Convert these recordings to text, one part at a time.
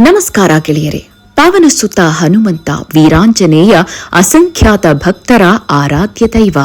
ನಮಸ್ಕಾರ ಗೆಳೆಯರೆ. ಪಾವನ ಸುತ ಹನುಮಂತ ವೀರಾಂಜನೇಯ ಅಸಂಖ್ಯಾತ ಭಕ್ತರ ಆರಾಧ್ಯ ದೈವ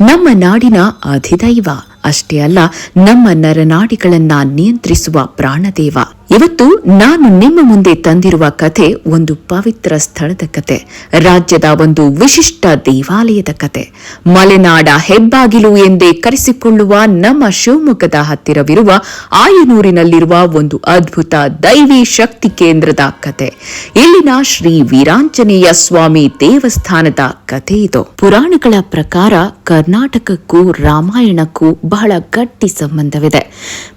ನಮ್ಮ ನಾಡಿನ ಅಧಿದೈವ. ಅಷ್ಟೇ ಅಲ್ಲ, ನಮ್ಮ ನರನಾಡಿಗಳನ್ನ ನಿಯಂತ್ರಿಸುವ ಪ್ರಾಣದೇವ. ಇವತ್ತು ನಾನು ನಿಮ್ಮ ಮುಂದೆ ತಂದಿರುವ ಕಥೆ ಒಂದು ಪವಿತ್ರ ಸ್ಥಳದ ಕತೆ ರಾಜ್ಯದ ಒಂದು ವಿಶಿಷ್ಟ ದೇವಾಲಯದ ಕತೆ ಮಲೆನಾಡ ಹೆಬ್ಬಾಗಿಲು ಎಂದೇ ಕರೆಸಿಕೊಳ್ಳುವ ನಮ್ಮ ಶಿವಮೊಗ್ಗದ ಹತ್ತಿರವಿರುವ ಆಯನೂರಿನಲ್ಲಿರುವ ಒಂದು ಅದ್ಭುತ ದೈವಿ ಶಕ್ತಿ ಕೇಂದ್ರದ ಕತೆ ಇಲ್ಲಿನ ಶ್ರೀ ವೀರಾಂಜನೇಯ ಸ್ವಾಮಿ ದೇವಸ್ಥಾನದ ಕಥೆ ಇದು. ಪುರಾಣಗಳ ಪ್ರಕಾರ ಕರ್ನಾಟಕಕ್ಕೂ ರಾಮಾಯಣಕ್ಕೂ ಬಹಳ ಗಟ್ಟಿ ಸಂಬಂಧವಿದೆ.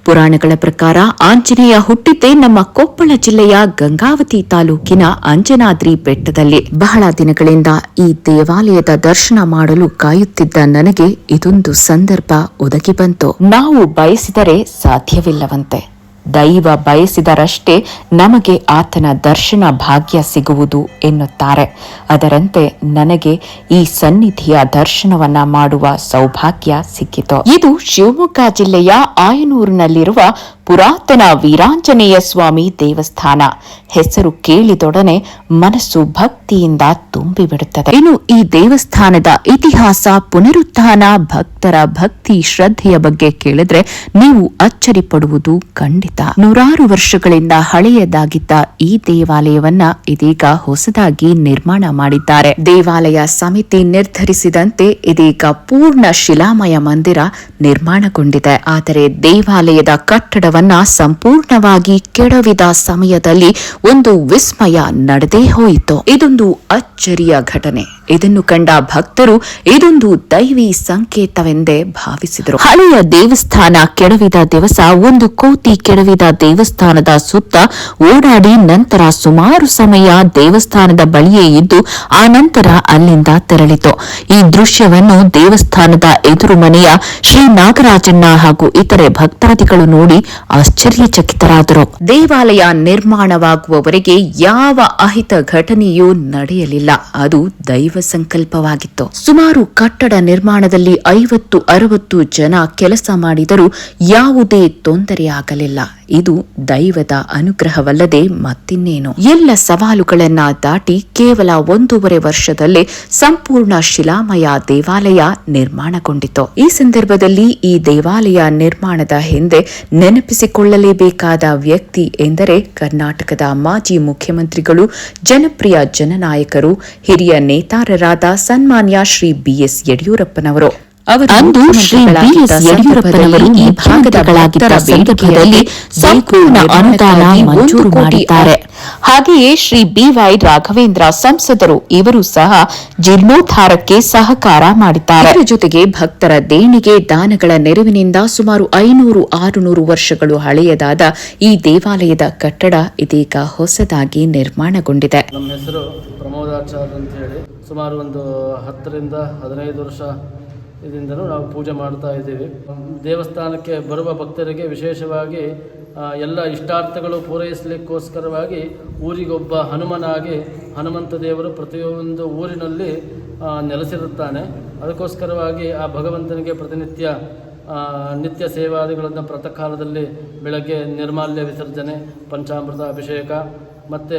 ಪುರಾಣಗಳ ಪ್ರಕಾರ ಆಂಜನೇಯ ಹುಟ್ಟಿದ್ದೇ ನಮ್ಮ ಕೊಪ್ಪಳ ಜಿಲ್ಲೆಯ ಗಂಗಾವತಿ ತಾಲೂಕಿನ ಅಂಜನಾದ್ರಿ ಬೆಟ್ಟದಲ್ಲಿ ಬಹಳ ದಿನಗಳಿಂದ ಈ ದೇವಾಲಯದ ದರ್ಶನ ಮಾಡಲು ಕಾಯುತ್ತಿದ್ದ ನನಗೆ ಇದೊಂದು ಸಂದರ್ಭ ಒದಗಿ ಬಂತು. ನಾವು ಬಯಸಿದರೆ ಸಾಧ್ಯವಿಲ್ಲವಂತೆ. ದೈವ ಬಯಸಿದರಷ್ಟೇ ನಮಗೆ ಆತನ ದರ್ಶನ ಭಾಗ್ಯ ಸಿಗುವುದು ಎನ್ನುತ್ತಾರೆ. ಅದರಂತೆ ನನಗೆ ಈ ಸನ್ನಿಧಿಯ ದರ್ಶನವನ್ನ ಮಾಡುವ ಸೌಭಾಗ್ಯ ಸಿಕ್ಕಿತು. ಇದು ಶಿವಮೊಗ್ಗ ಜಿಲ್ಲೆಯ ಆಯನೂರಿನಲ್ಲಿರುವ ಪುರಾತನ ವೀರಾಂಜನೇಯ ಸ್ವಾಮಿ ದೇವಸ್ಥಾನ. ಹೆಸರು ಕೇಳಿದೊಡನೆ ಮನಸ್ಸು ಭಕ್ತಿಯಿಂದ ತುಂಬಿಬಿಡುತ್ತದೆ. ಇನ್ನು ಈ ದೇವಸ್ಥಾನದ ಇತಿಹಾಸ, ಪುನರುತ್ಥಾನ, ಭಕ್ತರ ಭಕ್ತಿ ಶ್ರದ್ಧೆಯ ಬಗ್ಗೆ ಕೇಳಿದ್ರೆ ನೀವು ಅಚ್ಚರಿ ಪಡುವುದು ಖಂಡಿತ. ನೂರಾರು ವರ್ಷಗಳಿಂದ ಹಳೆಯದಾಗಿದ್ದ ಈ ದೇವಾಲಯವನ್ನ ಇದೀಗ ಹೊಸದಾಗಿ ನಿರ್ಮಾಣ ಮಾಡಿದ್ದಾರೆ. ದೇವಾಲಯ ಸಮಿತಿ ನಿರ್ಧರಿಸಿದಂತೆ ಇದೀಗ ಪೂರ್ಣ ಶಿಲಾಮಯ ಮಂದಿರ ನಿರ್ಮಾಣಗೊಂಡಿದೆ. ಆದರೆ ದೇವಾಲಯದ ಕಟ್ಟಡವನ್ನ ಸಂಪೂರ್ಣವಾಗಿ ಕೆಡವಿದ ಸಮಯದಲ್ಲಿ ಒಂದು ವಿಸ್ಮಯ ನಡೆದೇ ಹೋಯಿತು. ಇದೊಂದು ಅಚ್ಚರಿಯ ಘಟನೆ. ಇದನ್ನು ಕಂಡ ಭಕ್ತರು ಇದೊಂದು ದೈವಿ ಸಂಕೇತವೆಂದೇ ಭಾವಿಸಿದರು. ಹಳೆಯ ದೇವಸ್ಥಾನ ಕೆಡವಿದ ದಿವಸ ಒಂದು ಕೋತಿ ಕೆಡವಿದ ದೇವಸ್ಥಾನದ ಸುತ್ತ ಓಡಾಡಿ ನಂತರ ಸುಮಾರು ಸಮಯ ದೇವಸ್ಥಾನದ ಬಳಿಯೇ ಇದ್ದು ಆ ನಂತರ ಅಲ್ಲಿಂದ ತೆರಳಿತು. ಈ ದೃಶ್ಯವನ್ನು ದೇವಸ್ಥಾನದ ಎದುರು ಮನೆಯ ಶ್ರೀ ನಾಗರಾಜಣ್ಣ ಹಾಗೂ ಇತರೆ ಭಕ್ತಾದಿಗಳು ನೋಡಿ ಆಶ್ಚರ್ಯಚಕಿತರಾದರು. ದೇವಾಲಯ ನಿರ್ಮಾಣವಾಗುವವರೆಗೆ ಯಾವ ಅಹಿತ ಘಟನೆಯೂ ನಡೆಯಲಿಲ್ಲ. ಅದು ದೈವ ಸಂಕಲ್ಪವಾಗಿತ್ತು. ಸುಮಾರು ಕಟ್ಟಡ ನಿರ್ಮಾಣದಲ್ಲಿ ಐವತ್ತು, ಅರವತ್ತು ಜನ ಕೆಲಸ ಮಾಡಿದರೂ ಯಾವುದೇ ತೊಂದರೆಯಾಗಲಿಲ್ಲ. ಇದು ದೈವದ ಅನುಗ್ರಹವಲ್ಲದೆ ಮತ್ತಿನ್ನೇನು? ಎಲ್ಲ ಸವಾಲುಗಳನ್ನ ದಾಟಿ ಕೇವಲ ಒಂದೂವರೆ ವರ್ಷದಲ್ಲೇ ಸಂಪೂರ್ಣ ಶಿಲಾಮಯ ದೇವಾಲಯ ನಿರ್ಮಾಣಗೊಂಡಿತು. ಈ ಸಂದರ್ಭದಲ್ಲಿ ಈ ದೇವಾಲಯ ನಿರ್ಮಾಣದ ಹಿಂದೆ ನೆನಪಿಸಿಕೊಳ್ಳಲೇಬೇಕಾದ ವ್ಯಕ್ತಿ ಎಂದರೆ ಕರ್ನಾಟಕದ ಮಾಜಿ ಮುಖ್ಯಮಂತ್ರಿಗಳು ಜನಪ್ರಿಯ ಜನನಾಯಕರು ಹಿರಿಯ ನೇತಾರರಾದ ಸನ್ಮಾನ್ಯ ಶ್ರೀ ಬಿಎಸ್ ಯಡಿಯೂರಪ್ಪನವರು. ಅಂದು ಶ್ರೀ ಬಿಎಸ್ ಯಡಿಯೂರಪ್ಪನವರು ಈ ಭಾಗದಗಳಾಗಿದ್ದ ಸಂದರ್ಭದಲ್ಲಿ ಸಂಪೂರ್ಣ ಅನುದಾನ ಮಂಜೂರು ಮಾಡಿದ್ದಾರೆ. ಹಾಗೆಯೇ ಶ್ರೀ ಬಿವೈ ರಾಘವೇಂದ್ರ ಸಂಸದರು ಇವರು ಸಹ ಜೀರ್ಣೋದ್ಧಾರಕ್ಕೆ ಸಹಕಾರ ಮಾಡಿದ್ದಾರೆ. ಇದರ ಜೊತೆಗೆ ಭಕ್ತರ ದೇಣಿಗೆ ದಾನಗಳ ನೆರವಿನಿಂದ ಸುಮಾರು ಐನೂರು ಆರುನೂರು ವರ್ಷಗಳು ಹಳೆಯದಾದ ಈ ದೇವಾಲಯದ ಕಟ್ಟಡ ಇದೀಗ ಹೊಸದಾಗಿ ನಿರ್ಮಾಣಗೊಂಡಿದೆ. ನಮ್ಮ ಹೆಸರು ಪ್ರಮೋದಾಚಾರ್ಯ ಅಂತ ಹೇಳಿ. ಸುಮಾರು ಒಂದು ಹತ್ತರಿಂದ ಹದಿನೈದು ವರ್ಷ ಇದರಿಂದಲೂ ನಾವು ಪೂಜೆ ಮಾಡ್ತಾ ಇದ್ದೀವಿ. ದೇವಸ್ಥಾನಕ್ಕೆ ಬರುವ ಭಕ್ತರಿಗೆ ವಿಶೇಷವಾಗಿ ಎಲ್ಲ ಇಷ್ಟಾರ್ಥಗಳು ಪೂರೈಸಲಿಕ್ಕೋಸ್ಕರವಾಗಿ ಊರಿಗೊಬ್ಬ ಹನುಮನಾಗಿ ಹನುಮಂತ ದೇವರು ಪ್ರತಿಯೊಂದು ಊರಿನಲ್ಲಿ ನೆಲೆಸಿರುತ್ತಾನೆ. ಅದಕ್ಕೋಸ್ಕರವಾಗಿ ಆ ಭಗವಂತನಿಗೆ ಪ್ರತಿನಿತ್ಯ ನಿತ್ಯ ಸೇವಾದಿಗಳನ್ನು ಪ್ರತಃ ಕಾಲದಲ್ಲಿ ಬೆಳಗ್ಗೆ ನಿರ್ಮಾಲ್ಯ ವಿಸರ್ಜನೆ, ಪಂಚಾಮೃತ ಅಭಿಷೇಕ, ಮತ್ತು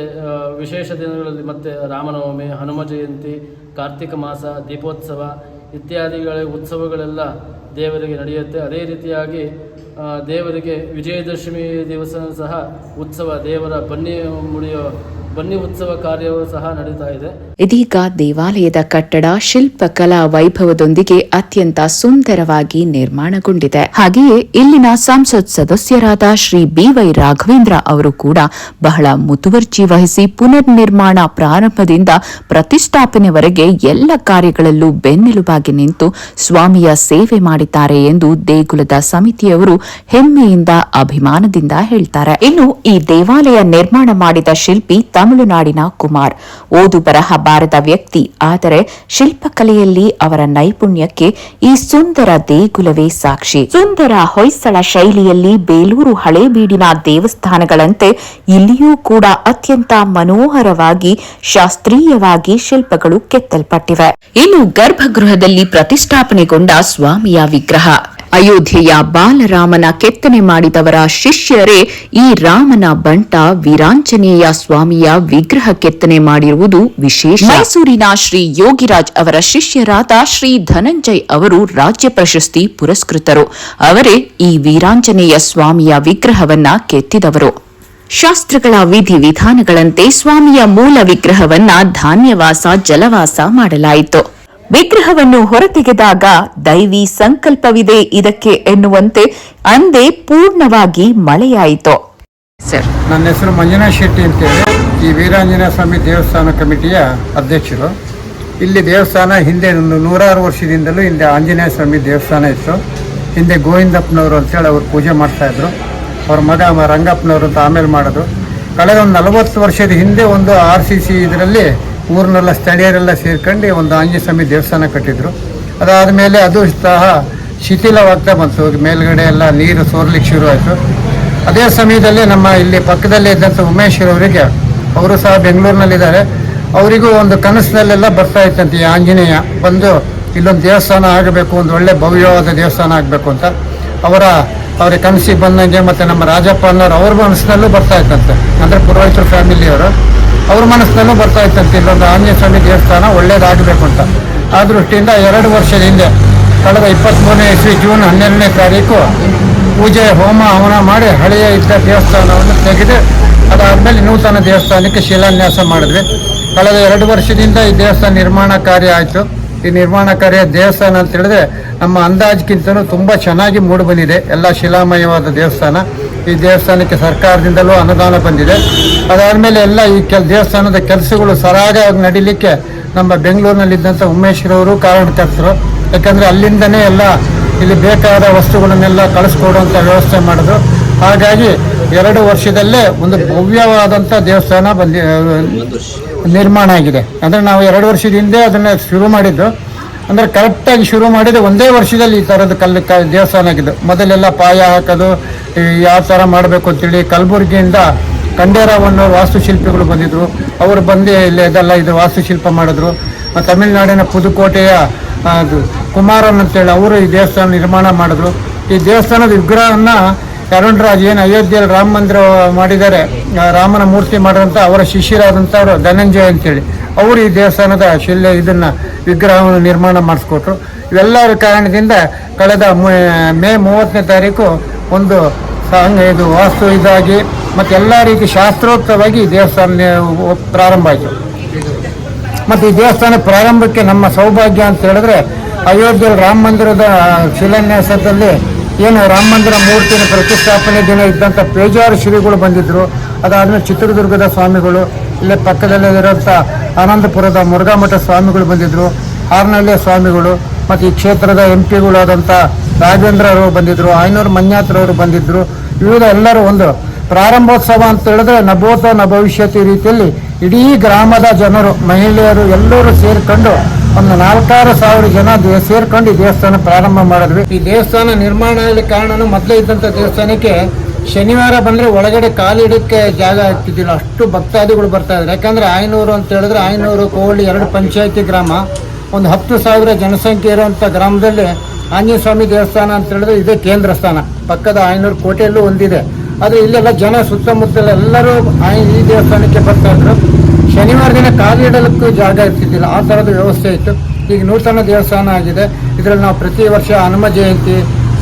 ವಿಶೇಷ ದಿನಗಳಲ್ಲಿ ಮತ್ತು ರಾಮನವಮಿ, ಹನುಮ ಜಯಂತಿ, ಕಾರ್ತಿಕ ಮಾಸ, ದೀಪೋತ್ಸವ ಇತ್ಯಾದಿಗಳ ಉತ್ಸವಗಳೆಲ್ಲ ದೇವರಿಗೆ ನಡೆಯುತ್ತೆ. ಅದೇ ರೀತಿಯಾಗಿ ದೇವರಿಗೆ ವಿಜಯದಶಮಿ ದಿವಸ ಸಹ ಉತ್ಸವ ದೇವರ ಬನ್ನಿ ಮುಡಿಯೋ ಬನ್ನಿ ಉತ್ಸವ ಕಾರ್ಯವೂ ಸಹ ನಡೀತಾ ಇದೆ. ಇದೀಗ ದೇವಾಲಯದ ಕಟ್ಟಡ ಶಿಲ್ಪಕಲಾ ವೈಭವದೊಂದಿಗೆ ಅತ್ಯಂತ ಸುಂದರವಾಗಿ ನಿರ್ಮಾಣಗೊಂಡಿದೆ. ಹಾಗೆಯೇ ಇಲ್ಲಿನ ಸಂಸತ್ ಸದಸ್ಯರಾದ ಶ್ರೀ ಬಿವೈ ರಾಘವೇಂದ್ರ ಅವರು ಕೂಡ ಬಹಳ ಮುತುವರ್ಜಿ ವಹಿಸಿ ಪುನರ್ ನಿರ್ಮಾಣ ಪ್ರಾರಂಭದಿಂದ ಪ್ರತಿಷ್ಠಾಪನೆವರೆಗೆ ಎಲ್ಲ ಕಾರ್ಯಗಳಲ್ಲೂ ಬೆನ್ನೆಲುಬಾಗಿ ನಿಂತು ಸ್ವಾಮಿಯ ಸೇವೆ ಮಾಡಿದ್ದಾರೆ ಎಂದು ದೇಗುಲದ ಸಮಿತಿಯವರು ಹೆಮ್ಮೆಯಿಂದ ಅಭಿಮಾನದಿಂದ ಹೇಳ್ತಾರೆ. ಇನ್ನು ಈ ದೇವಾಲಯ ನಿರ್ಮಾಣ ಮಾಡಿದ ಶಿಲ್ಪಿ ತಮಿಳುನಾಡಿನ ಕುಮಾರ್. ಓದು ಬರಹ ಬಾರದ ವ್ಯಕ್ತಿ. ಆದರೆ ಶಿಲ್ಪಕಲೆಯಲ್ಲಿ ಅವರ ನೈಪುಣ್ಯಕ್ಕೆ ಈ ಸುಂದರ ದೇಗುಲವೇ ಸಾಕ್ಷಿ. ಸುಂದರ ಹೊಯ್ಸಳ ಶೈಲಿಯಲ್ಲಿ ಬೇಲೂರು ಹಳೇಬೀಡಿನ ದೇವಸ್ಥಾನಗಳಂತೆ ಇಲ್ಲಿಯೂ ಕೂಡ ಅತ್ಯಂತ ಮನೋಹರವಾಗಿ, ಶಾಸ್ತ್ರೀಯವಾಗಿ ಶಿಲ್ಪಗಳು ಕೆತ್ತಲ್ಪಟ್ಟಿವೆ. ಇನ್ನು ಗರ್ಭಗೃಹದಲ್ಲಿ ಪ್ರತಿಷ್ಠಾಪನೆಗೊಂಡ ಸ್ವಾಮಿಯ ವಿಗ್ರಹ. ಅಯೋಧ್ಯೆಯ ಬಾಲರಾಮನ ಕೆತ್ತನೆ ಮಾಡಿದವರ ಶಿಷ್ಯರೇ ಈ ರಾಮನ ಬಂಟ ವೀರಾಂಜನೇಯ ಸ್ವಾಮಿಯ ವಿಗ್ರಹ ಕೆತ್ತನೆ ಮಾಡಿರುವುದು ವಿಶೇಷ. ಮೈಸೂರಿನ ಶ್ರೀ ಯೋಗಿರಾಜ್ ಅವರ ಶಿಷ್ಯರಾದ ಶ್ರೀ ಧನಂಜಯ್ ಅವರು ರಾಜ್ಯ ಪ್ರಶಸ್ತಿ ಪುರಸ್ಕೃತರು. ಅವರೇ ಈ ವೀರಾಂಜನೇಯ ಸ್ವಾಮಿಯ ವಿಗ್ರಹವನ್ನ ಕೆತ್ತಿದವರು. ಶಾಸ್ತ್ರಗಳ ವಿಧಿವಿಧಾನಗಳಂತೆ ಸ್ವಾಮಿಯ ಮೂಲ ವಿಗ್ರಹವನ್ನ ಧಾನ್ಯವಾಸ, ಜಲವಾಸ ಮಾಡಲಾಯಿತು. ವಿಗ್ರಹವನ್ನು ಹೊರತೆಗೆದಾಗ ದೈವಿ ಸಂಕಲ್ಪವಿದೆ ಇದಕ್ಕೆ ಎನ್ನುವಂತೆ ಅಂದೇ ಪೂರ್ಣವಾಗಿ ಮಳೆಯಾಯಿತು. ಸರ್, ನನ್ನ ಹೆಸರು ಮಂಜುನಾಥ್ ಶೆಟ್ಟಿ ಅಂತೇಳಿ. ಈ ವೀರಾಂಜನೇಯ ಸ್ವಾಮಿ ದೇವಸ್ಥಾನ ಕಮಿಟಿಯ ಅಧ್ಯಕ್ಷರು. ಇಲ್ಲಿ ದೇವಸ್ಥಾನ ಹಿಂದೆ ಒಂದು ನೂರಾರು ವರ್ಷದಿಂದಲೂ ಹಿಂದೆ ಆಂಜನೇಯ ಸ್ವಾಮಿ ದೇವಸ್ಥಾನ ಇತ್ತು. ಹಿಂದೆ ಗೋವಿಂದಪ್ಪನವರು ಅಂತೇಳಿ ಅವರು ಪೂಜೆ ಮಾಡ್ತಾಯಿದ್ರು ಅವ್ರ ಮಗ ರಂಗಪ್ಪನವರು ಅಂತ ಆಮೇಲೆ ಮಾಡೋದು ಕಳೆದ ಒಂದು ನಲವತ್ತು ವರ್ಷದ ಹಿಂದೆ ಒಂದು ಆರ್ ಸಿ ಸಿ ಇದರಲ್ಲಿ ಊರಿನೆಲ್ಲ ಸ್ಥಳೀಯರೆಲ್ಲ ಸೇರ್ಕೊಂಡು ಒಂದು ಆಂಜನೇಯ ಸ್ವಾಮಿ ದೇವಸ್ಥಾನ ಕಟ್ಟಿದ್ರು. ಅದಾದ ಮೇಲೆ ಅದು ಸಹ ಶಿಥಿಲವಾಗ್ತಾ ಬಂತು. ಮೇಲ್ಗಡೆ ಎಲ್ಲ ನೀರು ಸೋರ್ಲಿಕ್ಕೆ ಶುರು ಆಯಿತು. ಅದೇ ಸಮಯದಲ್ಲಿ ನಮ್ಮ ಇಲ್ಲಿ ಪಕ್ಕದಲ್ಲೇ ಇದ್ದಂಥ ಉಮೇಶ್ ಅವರಿಗೆ, ಅವರು ಸಹ ಬೆಂಗಳೂರಿನಲ್ಲಿದ್ದಾರೆ. ಅವರಿಗೂ ಒಂದು ಕನಸಿನಲ್ಲೆಲ್ಲ ಬರ್ತಾ ಇತ್ತಂತೆ ಈ ಆಂಜನೇಯ. ಬಂದು ಇಲ್ಲೊಂದು ದೇವಸ್ಥಾನ ಆಗಬೇಕು, ಒಂದು ಒಳ್ಳೆ ಭವ್ಯವಾದ ದೇವಸ್ಥಾನ ಆಗಬೇಕು ಅಂತ. ಅವರ ಅವರ ಕನಸಿಗೆ ಬಂದಂಗೆ ಮತ್ತು ನಮ್ಮ ರಾಜಪ್ಪ ಅನ್ನೋರು ಅವ್ರ ಮನಸ್ಸಿನಲ್ಲೂ ಬರ್ತಾ ಇತ್ತಂತೆ. ಅಂದರೆ ಪುರೋಹಿತರ, ಫ್ಯಾಮಿಲಿಯವರು. ಅವ್ರ ಮನಸ್ಸಿನಲ್ಲೂ ಬರ್ತಾ ಇತ್ತಂತೆ ಇಲ್ಲೊಂದು ಆಂಜನೇಯ ಸ್ವಾಮಿ ದೇವಸ್ಥಾನ ಒಳ್ಳೇದಾಗಬೇಕು ಅಂತ ಆ ದೃಷ್ಟಿಯಿಂದ ಎರಡು ವರ್ಷದ ಹಿಂದೆ, ಕಳೆದ ಇಪ್ಪತ್ತ್ಮೂರನೇ ಇಸ್ವಿ ಜೂನ್ ಹನ್ನೆರಡನೇ ತಾರೀಕು ಪೂಜೆ, ಹೋಮ, ಹವನ ಮಾಡಿ ಹಳೆಯ ಇದ್ದ ದೇವಸ್ಥಾನವನ್ನು ತೆಗೆದು, ಅದಾದಮೇಲೆ ನೂತನ ದೇವಸ್ಥಾನಕ್ಕೆ ಶಿಲಾನ್ಯಾಸ ಮಾಡಿದ್ವಿ. ಕಳೆದ ಎರಡು ವರ್ಷದಿಂದ ಈ ದೇವಸ್ಥಾನ ನಿರ್ಮಾಣ ಕಾರ್ಯ ಆಯಿತು. ಈ ನಿರ್ಮಾಣ ಕಾರ್ಯ ದೇವಸ್ಥಾನ ಅಂತ ಹೇಳಿದ್ರೆ ನಮ್ಮ ಅಂದಾಜ್ಗಿಂತಲೂ ತುಂಬ ಚೆನ್ನಾಗಿ ಮೂಡಿ ಬಂದಿದೆ. ಎಲ್ಲ ಶಿಲಾಮಯವಾದ ದೇವಸ್ಥಾನ. ಈ ದೇವಸ್ಥಾನಕ್ಕೆ ಸರ್ಕಾರದಿಂದಲೂ ಅನುದಾನ ಬಂದಿದೆ. ಅದಾದಮೇಲೆ ಎಲ್ಲ ಈ ಕೆಲ ದೇವಸ್ಥಾನದ ಕೆಲಸಗಳು ಸರಾಗವಾಗಿ ನಡೀಲಿಕ್ಕೆ ನಮ್ಮ ಬೆಂಗಳೂರಿನಲ್ಲಿದ್ದಂಥ ಉಮೇಶ್ರವರು ಕಾರಣಕರ್ತರು. ಯಾಕಂದರೆ ಅಲ್ಲಿಂದನೇ ಎಲ್ಲ ಇಲ್ಲಿ ಬೇಕಾದ ವಸ್ತುಗಳನ್ನೆಲ್ಲ ಕಳಿಸ್ಕೊಡುವಂಥ ವ್ಯವಸ್ಥೆ ಮಾಡಿದ್ರು. ಹಾಗಾಗಿ ಎರಡು ವರ್ಷದಲ್ಲೇ ಒಂದು ಭವ್ಯವಾದಂಥ ದೇವಸ್ಥಾನ ಬಂದಿ, ನಿರ್ಮಾಣ ಆಗಿದೆ. ಅಂದರೆ ನಾವು ಎರಡು ವರ್ಷದ ಹಿಂದೆ ಅದನ್ನು ಶುರು ಮಾಡಿದ್ದು. ಅಂದರೆ ಕರೆಕ್ಟಾಗಿ ಶುರು ಮಾಡಿದ್ರೆ ಒಂದೇ ವರ್ಷದಲ್ಲಿ ಈ ಥರದ ಕಲ್ಲು ಕ ದೇವಸ್ಥಾನ ಆಗಿದ್ದು ಮೊದಲೆಲ್ಲ ಪಾಯ ಹಾಕೋದು ಯಾವ ಥರ ಮಾಡಬೇಕು ಅಂತೇಳಿ ಕಲಬುರಗಿಯಿಂದ ಖಂಡೇರಾವಣ್ಣವ್ರು ವಾಸ್ತುಶಿಲ್ಪಿಗಳು ಬಂದಿದ್ದರು ಅವರು ಬಂದು ಇಲ್ಲಿ ಇದೆಲ್ಲ ಇದು ವಾಸ್ತುಶಿಲ್ಪ ಮಾಡಿದ್ರು. ತಮಿಳುನಾಡಿನ ಪುದುಕೋಟೆಯ ಅದು ಕುಮಾರನ್ ಅಂತೇಳಿ ಅವರು ಈ ದೇವಸ್ಥಾನ ನಿರ್ಮಾಣ ಮಾಡಿದ್ರು. ಈ ದೇವಸ್ಥಾನದ ವಿಗ್ರಹವನ್ನು ರಾಜ್ ಏನು ಅಯೋಧ್ಯೆಯಲ್ಲಿ ರಾಮ ಮಂದಿರ ಮಾಡಿದ್ದಾರೆ. ರಾಮನ ಮೂರ್ತಿ ಮಾಡಿದಂಥ ಅವರ ಶಿಷ್ಯರಾದಂಥವ್ರು ಧನಂಜಯ ಅಂತೇಳಿ. ಅವರು ಈ ದೇವಸ್ಥಾನದ ಶಿಲೆ ಇದನ್ನು ವಿಗ್ರಹವನ್ನು ನಿರ್ಮಾಣ ಮಾಡಿಸ್ಕೊಟ್ರು. ಇವೆಲ್ಲರ ಕಾರಣದಿಂದ ಕಳೆದ ಮು- ಮೂವತ್ತನೇ ತಾರೀಕು ಒಂದು ಸಂಘ ಇದು ವಾಸ್ತು ಇದಾಗಿ ಮತ್ತು ಎಲ್ಲ ರೀತಿ ಶಾಸ್ತ್ರೋಕ್ತವಾಗಿ ದೇವಸ್ಥಾನ ಪ್ರಾರಂಭ ಆಯಿತು. ಮತ್ತು ಈ ದೇವಸ್ಥಾನ ಪ್ರಾರಂಭಕ್ಕೆ ನಮ್ಮ ಸೌಭಾಗ್ಯ ಅಂತ ಹೇಳಿದ್ರೆ ಅಯೋಧ್ಯೆಯಲ್ಲಿ ರಾಮ ಮಂದಿರದ ಶಿಲಾನ್ಯಾಸದಲ್ಲಿ ಏನು ರಾಮ ಮಂದಿರ ಮೂರ್ತಿನ ಪ್ರತಿಷ್ಠಾಪನೆ ದಿನ ಇದ್ದಂಥ ಪೇಜಾರು ಶ್ರೀಗಳು ಬಂದಿದ್ದರು ಅದಾದಮೇಲೆ ಚಿತ್ರದುರ್ಗದ ಸ್ವಾಮಿಗಳು ಇಲ್ಲೇ ಪಕ್ಕದಲ್ಲೇ ಇರುವಂಥ ಆನಂದಪುರದ ಮುರುಘಾಮಠ ಸ್ವಾಮಿಗಳು ಬಂದಿದ್ದರು ಹಾರ್ನಳ್ಳಿಯ ಸ್ವಾಮಿಗಳು ಮತ್ತು ಈ ಕ್ಷೇತ್ರದ ಎಂ ಪಿಗಳಾದಂಥ ರಾಘವೇಂದ್ರ ಅವರು ಬಂದಿದ್ದರು ಐನೂರು ಮಂಜಾತ್ರವರು ಬಂದಿದ್ದರು ವಿವಿಧ ಎಲ್ಲರೂ ಒಂದು ಪ್ರಾರಂಭೋತ್ಸವ ಅಂತ ಹೇಳಿದ್ರೆ ನಭೋತ ನ ಭವಿಷ್ಯತ್ ಈ ರೀತಿಯಲ್ಲಿ ಇಡೀ ಗ್ರಾಮದ ಜನರು, ಮಹಿಳೆಯರು ಎಲ್ಲರೂ ಸೇರಿಕೊಂಡು ಒಂದು ನಾಲ್ಕಾರು ಸಾವಿರ ಜನ ಸೇರ್ಕೊಂಡು ಈ ದೇವಸ್ಥಾನ ಪ್ರಾರಂಭ ಮಾಡಿದ್ವಿ. ಈ ದೇವಸ್ಥಾನ ನಿರ್ಮಾಣ ಆಗಲಿ ಕಾರಣನು ಮೊದಲೇ ಇದ್ದಂಥ ದೇವಸ್ಥಾನಕ್ಕೆ ಶನಿವಾರ ಬಂದರೆ ಒಳಗಡೆ ಕಾಲಿಡಕ್ಕೆ ಜಾಗ ಆಗ್ತಿದ್ದಿಲ್ಲ. ಅಷ್ಟು ಭಕ್ತಾದಿಗಳು ಬರ್ತಾ ಇದ್ರು. ಯಾಕಂದ್ರೆ ಆಯ್ನೂರು ಅಂತ ಹೇಳಿದ್ರೆ ಆಯ್ನೂರು ಕೋಳಿ ಎರಡು ಪಂಚಾಯತಿ ಗ್ರಾಮ. ಒಂದು ಹತ್ತು ಸಾವಿರ ಜನಸಂಖ್ಯೆ ಇರುವಂಥ ಗ್ರಾಮದಲ್ಲಿ ಆಂಜನೇಯ ಸ್ವಾಮಿ ದೇವಸ್ಥಾನ ಅಂತ ಹೇಳಿದ್ರೆ ಇದೇ ಕೇಂದ್ರ ಸ್ಥಾನ. ಪಕ್ಕದ ಆಯ್ನೂರು ಕೋಟೆಯಲ್ಲೂ ಒಂದಿದೆ. ಆದರೆ ಇಲ್ಲೆಲ್ಲ ಜನ ಸುತ್ತಮುತ್ತಲ ಎಲ್ಲರೂ ಈ ದೇವಸ್ಥಾನಕ್ಕೆ ಬರ್ತಾ ಇದ್ರು. ಶನಿವಾರ ದಿನ ಕಾಲಿಡಲಿಕ್ಕೂ ಜಾಗ ಇರ್ತಿದ್ದಿಲ್ಲ. ಆ ಥರದ ವ್ಯವಸ್ಥೆ ಇತ್ತು. ಈಗ ನೂತನ ದೇವಸ್ಥಾನ ಆಗಿದೆ. ಇದರಲ್ಲಿ ನಾವು ಪ್ರತಿ ವರ್ಷ ಹನುಮ ಜಯಂತಿ,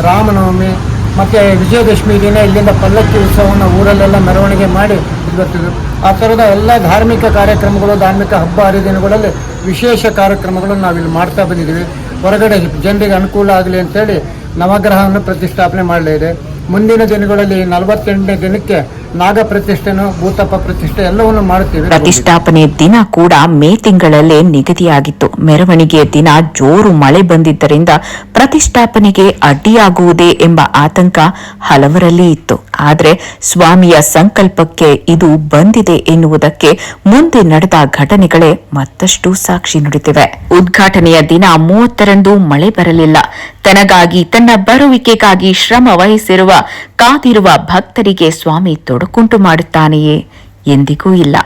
ರಾಮನವಮಿ ಮತ್ತು ವಿಜಯದಶಮಿ ದಿನ ಇಲ್ಲಿಂದ ಪಲ್ಲಕ್ಕಿ ಉತ್ಸವವನ್ನು ಊರಲ್ಲೆಲ್ಲ ಮೆರವಣಿಗೆ ಮಾಡಿ ಇದು ಬರ್ತಿದ್ರು ಆ ಥರದ ಎಲ್ಲ ಧಾರ್ಮಿಕ ಕಾರ್ಯಕ್ರಮಗಳು, ಧಾರ್ಮಿಕ ಹಬ್ಬ ಹರಿದಿನಗಳಲ್ಲಿ ವಿಶೇಷ ಕಾರ್ಯಕ್ರಮಗಳನ್ನು ನಾವಿಲ್ಲಿ ಮಾಡ್ತಾ ಬಂದಿದ್ದೀವಿ. ಹೊರಗಡೆ ಜನರಿಗೆ ಅನುಕೂಲ ಆಗಲಿ ಅಂತೇಳಿ ನವಗ್ರಹವನ್ನು ಪ್ರತಿಷ್ಠಾಪನೆ ಮಾಡಲಿದೆ ಮುಂದಿನ ದಿನಗಳಲ್ಲಿ ನಲವತ್ತೆಂಟನೇ ದಿನಕ್ಕೆ ನಾಗ ಪ್ರತಿಷ್ಠೆನು ಭೂತಪ್ಪ ಪ್ರತಿಷ್ಠೆ ಎಲ್ಲವನ್ನು ಮಾಡುತ್ತೇವೆ. ಪ್ರತಿಷ್ಠಾಪನೆ ದಿನ ಕೂಡ ಮೇ ತಿಂಗಳಲ್ಲೇ ನಿಗದಿಯಾಗಿತ್ತು. ಮೆರವಣಿಗೆಯ ದಿನ ಜೋರು ಮಳೆ ಬಂದಿದ್ದರಿಂದ ಪ್ರತಿಷ್ಠಾಪನೆಗೆ ಅಡ್ಡಿಯಾಗುವುದೇ ಎಂಬ ಆತಂಕ ಹಲವರಲ್ಲಿ ಇತ್ತು. ಆದರೆ ಸ್ವಾಮಿಯ ಸಂಕಲ್ಪಕ್ಕೆ ಇದು ಬಂದಿದೆ ಎನ್ನುವುದಕ್ಕೆ ಮುಂದೆ ನಡೆದ ಘಟನೆಗಳೇ ಮತ್ತಷ್ಟು ಸಾಕ್ಷಿ ನುಡಿದಿವೆ ಉದ್ಘಾಟನೆಯ ದಿನ ಮೂವತ್ತರಂದು ಮಳೆ ಬರಲಿಲ್ಲ. ತನಗಾಗಿ, ತನ್ನ ಬರುವಿಕೆಗಾಗಿ ಶ್ರಮ ವಹಿಸಿರುವ, ಕಾದಿರುವ ಭಕ್ತರಿಗೆ ಸ್ವಾಮಿ ತೊಡಕುಂಟು ಮಾಡುತ್ತಾನೆಯೇ? ಎಂದಿಗೂ ಇಲ್ಲ.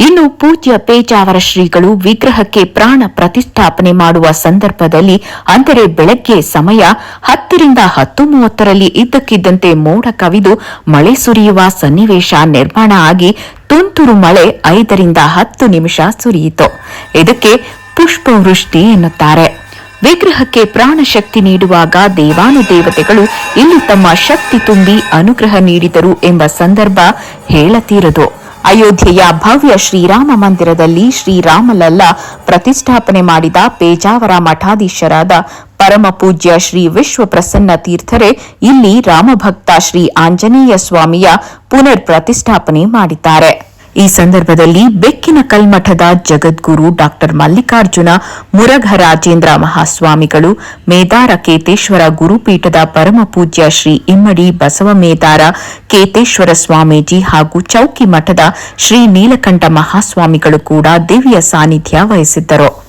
ಇನ್ನು ಪೂಜ್ಯ ಪೇಜಾವರ ಶ್ರೀಗಳು ವಿಗ್ರಹಕ್ಕೆ ಪ್ರಾಣ ಪ್ರತಿಷ್ಠಾಪನೆ ಮಾಡುವ ಸಂದರ್ಭದಲ್ಲಿ, ಅಂದರೆ ಬೆಳಗ್ಗೆ ಸಮಯ ಹತ್ತರಿಂದ ಹತ್ತು ಮೂವತ್ತರಲ್ಲಿ ಇದ್ದಕ್ಕಿದ್ದಂತೆ ಮೋಡ ಕವಿದು ಮಳೆ ಸುರಿಯುವ ಸನ್ನಿವೇಶ ನಿರ್ಮಾಣ ಆಗಿ ತುಂತುರು ಮಳೆ ಐದರಿಂದ ಹತ್ತು ನಿಮಿಷ ಸುರಿಯಿತು. ಇದಕ್ಕೆ ಪುಷ್ಪವೃಷ್ಟಿ ಎನ್ನುತ್ತಾರೆ. ವಿಗ್ರಹಕ್ಕೆ ಪ್ರಾಣಶಕ್ತಿ ನೀಡುವಾಗ ದೇವಾನುದೇವತೆಗಳು ಇಲ್ಲಿ ತಮ್ಮ ಶಕ್ತಿ ತುಂಬಿ ಅನುಗ್ರಹ ನೀಡಿದರು ಎಂಬ ಸಂದರ್ಭ ಹೇಳತೀರದು. ಅಯೋಧ್ಯೆಯ ಭವ್ಯ ಶ್ರೀರಾಮ ಮಂದಿರದಲ್ಲಿ ಶ್ರೀರಾಮಲಲ್ಲ ಪ್ರತಿಷ್ಠಾಪನೆ ಮಾಡಿದ ಪೇಜಾವರ ಮಠಾಧೀಶರಾದ ಪರಮ ಪೂಜ್ಯ ಶ್ರೀ ವಿಶ್ವಪ್ರಸನ್ನ ತೀರ್ಥರೇ ಇಲ್ಲಿ ರಾಮಭಕ್ತ ಶ್ರೀ ಆಂಜನೇಯ ಸ್ವಾಮಿಯ ಪುನರ್ ಪ್ರತಿಷ್ಠಾಪನೆ ಮಾಡಿದ್ದಾರೆ. ಈ ಸಂದರ್ಭದಲ್ಲಿ ಬೆಕ್ಕಿನ ಕಲ್ಮಠದ ಜಗದ್ಗುರು ಡಾಕ್ಟರ್ ಮಲ್ಲಿಕಾರ್ಜುನ ಮುರಘರಾಜೇಂದ್ರ ಮಹಾಸ್ವಾಮಿಗಳು, ಮೇದಾರ ಕೇತೇಶ್ವರ ಗುರುಪೀಠದ ಪರಮಪೂಜ್ಯ ಶ್ರೀ ಇಮ್ಮಡಿ ಬಸವ ಮೇದಾರ ಕೇತೇಶ್ವರ ಸ್ವಾಮೀಜಿ ಹಾಗೂ ಚೌಕಿ ಮಠದ ಶ್ರೀ ನೀಲಕಂಠ ಮಹಾಸ್ವಾಮಿಗಳು ಕೂಡ ದಿವ್ಯ ಸಾನ್ನಿಧ್ಯ ವಹಿಸಿದ್ದರು.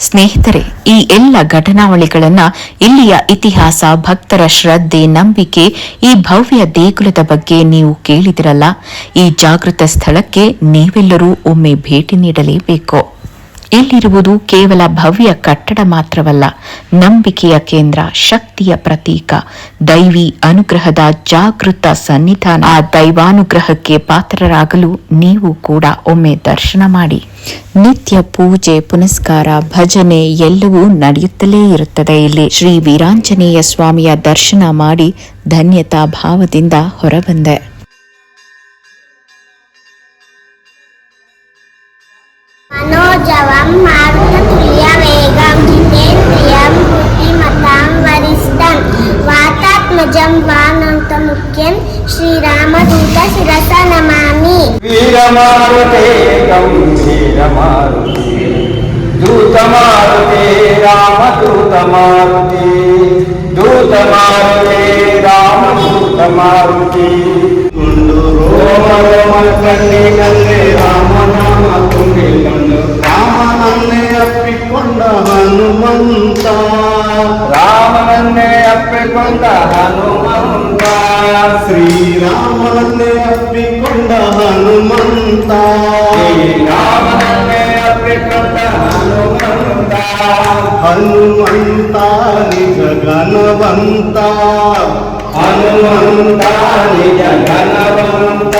ಸ್ನೇಹಿತರೆ, ಈ ಎಲ್ಲ ಘಟನಾವಳಿಗಳನ್ನ ಇಲ್ಲಿಯ ಇತಿಹಾಸ, ಭಕ್ತರ ಶ್ರದ್ಧೆ, ನಂಬಿಕೆ, ಈ ಭವ್ಯ ದೇಗುಲದ ಬಗ್ಗೆ ನೀವು ಕೇಳಿದಿರಲ್ಲ. ಈ ಜಾಗೃತ ಸ್ಥಳಕ್ಕೆ ನೀವೆಲ್ಲರೂ ಒಮ್ಮೆ ಭೇಟಿ ನೀಡಲೇಬೇಕು. ಇಲ್ಲಿರುವುದು ಕೇವಲ ಭವ್ಯ ಕಟ್ಟಡ ಮಾತ್ರವಲ್ಲ, ನಂಬಿಕೆಯ ಕೇಂದ್ರ, ಶಕ್ತಿಯ ಪ್ರತೀಕ. ದೈವಿ ಅನುಗ್ರಹದ ಜಾಗೃತ ಸನ್ನಿಧಾನ. ಆ ದೈವಾನುಗ್ರಹಕ್ಕೆ ಪಾತ್ರರಾಗಲು ನೀವು ಕೂಡ ಒಮ್ಮೆ ದರ್ಶನ ಮಾಡಿ. ನಿತ್ಯ ಪೂಜೆ, ಪುನಸ್ಕಾರ, ಭಜನೆ ಎಲ್ಲವೂ ನಡೆಯುತ್ತಲೇ ಇರುತ್ತದೆ ಇಲ್ಲಿ. ಶ್ರೀ ವೀರಾಂಜನೇಯ ಸ್ವಾಮಿಯ ದರ್ಶನ ಮಾಡಿ ಧನ್ಯತಾ ಭಾವದಿಂದ ಹೊರಬಂದೆ. మనోజవం మారుత తుల్య వేగం జితేంద్రియం బుద్ధిమతాం వరిష్టం వాతాత్మజం వానంత ముఖ్యం శ్రీరామదూత శిరస నమామి వీరమారుతేకం వీరమారుతి దూతమారుతే రామదూతమారుతి దూతమారుతే రామదూతమారుతి రోమ రోమ కన్నే హనుమంత నిజ గణవంత హనుమంత నిజ గణవంత